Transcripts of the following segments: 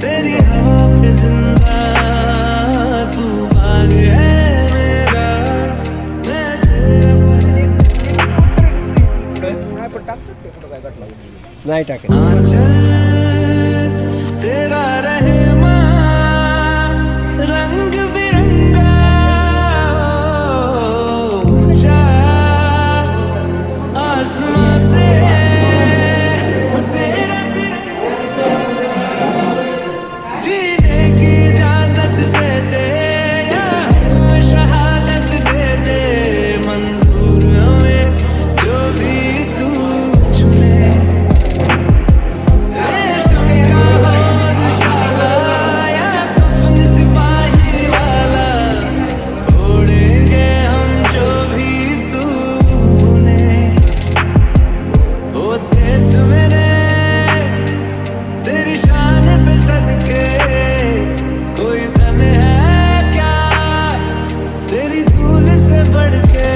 तेरी जिंदा तू बाग है मेरा मैं तेरे पर नहीं टाके बढ़ के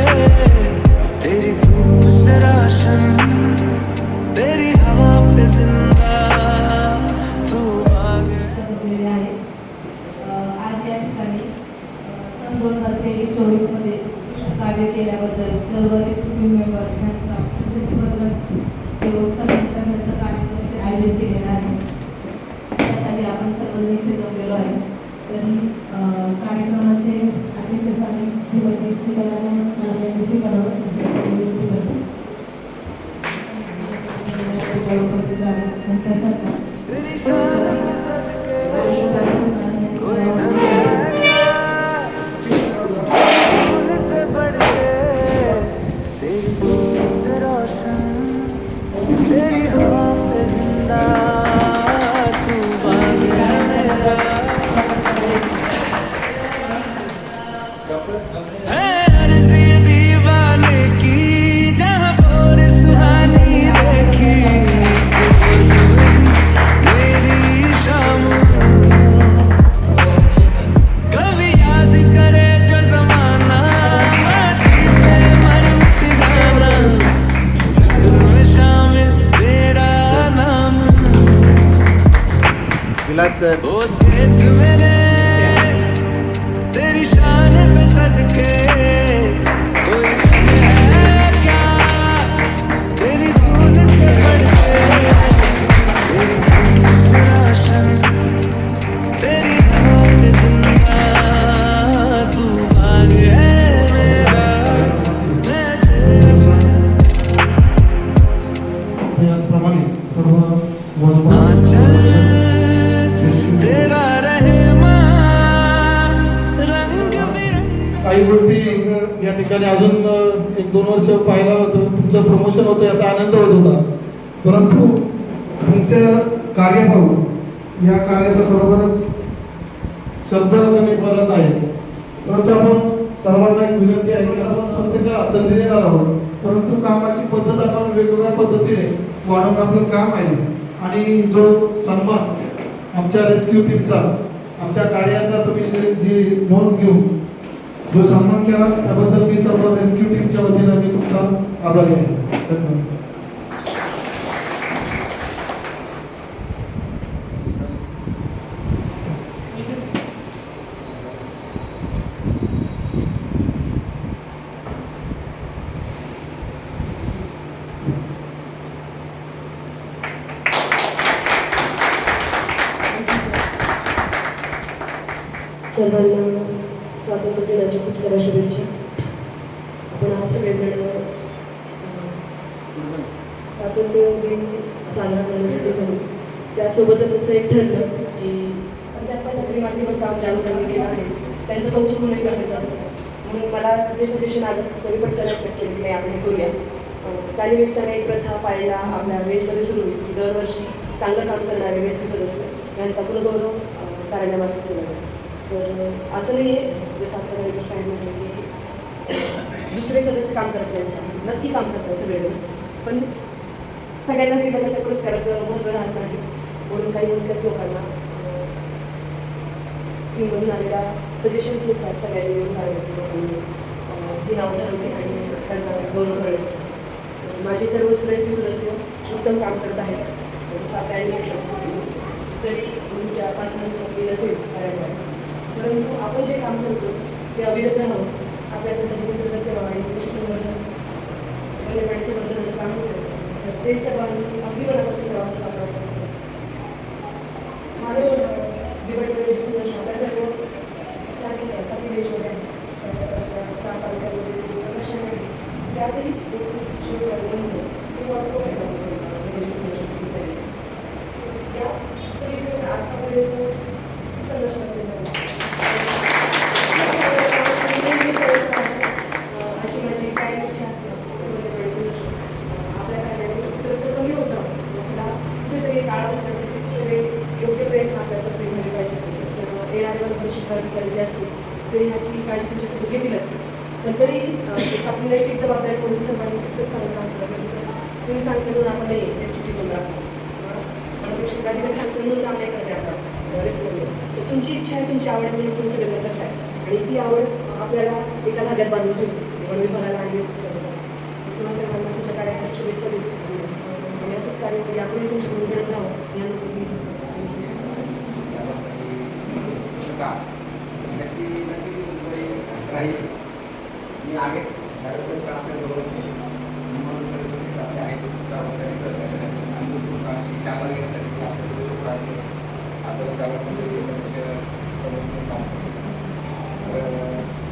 तेरी धूप से रोशन तेरी हवा पे जिंदा। तू आगे। आहे आज या ठिकाणी सन दोन हजार तेवीस चोवीसमध्ये कार्य केल्याबद्दल सर्व एस पी यांचा प्रशस्तीपत्र देऊन सन्मान करण्याचा कार्यक्रम आयोजित केलेला आहे. त्यासाठी आपण सर्वजण इथे जमलेलो आहे. तरी कार्यक्रमाचे अध्यक्षस्थानी श्रीमती स्मिता मॅडम यांनी स्वीकारावं असे आपण विनंती करतो. उपस्थित राहा. त्यांचा सन्मान. धूल से बढ़ के तेरी धूप से रोशन तेरी हवा पे जिंदा तू बाग है देश मेरे काही गोष्टी या ठिकाणी अजून एक दोन वर्ष पाहिलं होतं. तुमचं प्रमोशन होतं याचा आनंद होत होता. परंतु तुमचं कार्य पाहून या कार्याचा बरोबरच शब्द कमी पडत आहे. परंतु आपण सर्वांना एक विनंती आहे की आपण प्रत्येकाला संधी देणार आहोत. परंतु कामाची पद्धत आपण वेगवेगळ्या पद्धतीने वाढवून आपलं काम आहे. आणि जो सन्मान आमच्या रेस्क्यू टीमचा आमच्या कार्याचा तुम्ही जी- जी नोंद घेऊन जो सन्मान केला त्याबद्दल मी सर्व रेस्क्यू टीमच्या वतीनं मी तुमचा आभारी आहे धन्यवाद स्वातंत्र्य दिनाच्या खूप साऱ्या शुभेच्छा. आपण आज सगळेजण स्वातंत्र्य दिन साजरा करण्यासाठी करू त्यासोबतच असं एक ठरलं की पंच्याहत्तर माध्यमात काम ज्या लोकांनी केलं आहे. त्यांचं कौतुक होणंही गरजेचं असतं. म्हणून मला जे सजेशन आलं तरी पण ॲक्सेप्ट की नाही आपण हे करूया. त्यानिमित्ताने एक प्रथा पाळणा आपल्या वेजमध्ये सुरू होईल. की दरवर्षी चांगलं काम करणारे रेस्क्यू सदस्य यांचा पुनर्गौरव कार्यालयामार्फत केला जातो. तर असं नाही आहे. जसं आपल्याला एकच सांगितलं की दुसरे सदस्य काम करत नाहीत. नक्की काम करतात सगळेजण. पण सगळ्यांना दिलं त्या पुरस्काराचं महत्त्व राहत नाही. म्हणून काही मोजक्याच लोकांना टीममधून आलेल्या सजेशन्सनुसार सगळ्यांनी मिळून कार्यक्रम लोकांनी ही नावं ठरवली आणि त्यांचा गौरव करायचा माझे सर्व सदस्य सदस्य उत्तम काम करत आहेत. जसं आपल्याला म्हटलं जरी तुमच्या पासून सहा दिवसात नसेल परंतु आपण जे काम करतो ते अविरत राहावं आपल्याकडे त्याची निसर्ग सेवा आणि पशुसंवर्धन वन्यप्राणी संवर्धनाचं काम होतं तर ते सर्वांनी अगदी मनापासून करावं असं आपल्याला वाटतं. माझं डिपार्टमेंट आपल्या सर्व चार सातवी देशमध्ये आहेत चार तालुक्यामध्ये त्यातही ते व्हॉट्सअप या सगळीकडे आतापर्यंत संघर्ष अशी माझी काय इच्छा असते आपल्या कार्याने तर कमी होतं आपला कुठेतरी काळा बसण्यासाठी सगळे योग्य प्रयत्न आपल्यातर्फे झाले पाहिजे तर येणारे करायची असते अधिकारी असतील ह्याची काळजी तुमच्यासोबत घेतीलच पण तरी एक आपली नैतिक जबाबदारी म्हणून सर्वांनी तिथंच चांगलं काम केलं पाहिजे. तसं तुम्ही सांगता म्हणून आपण नाही एस टी टी मला पेक्षा अधिकारी सांगतो म्हणून काम नाही करते आपण तर तुमची इच्छा आहे तुमची आवड आहे म्हणून तुम्ही आहे. आणि ती आवड आपल्याला एका धाग्यात बांधून ठेवली म्हणून विभागाला आणि एस तुम्हाला सर्वांना तुमच्या कार्यासाठी शुभेच्छा देते. आणि असंच कार्य आपण तुमच्याकडून घडत राहू यानंतर मी त्याची नक्की मुंबई राहील. मी आधीच डायरेक्टर आपल्या जवळ म्हणून आपले आहेत. सहकारी सहकार्यासाठी आणि दुसरं काळजी घेण्यासाठी देण्यासाठी आपल्यासोबत लोक असते आपल्याला सर्वांमध्ये समस्या काम करतो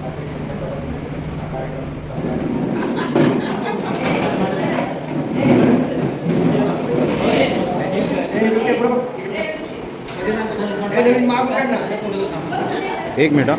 अध्यक्षांच्या पदाने हा कार्यक्रम संपला. एक मिनिट हा.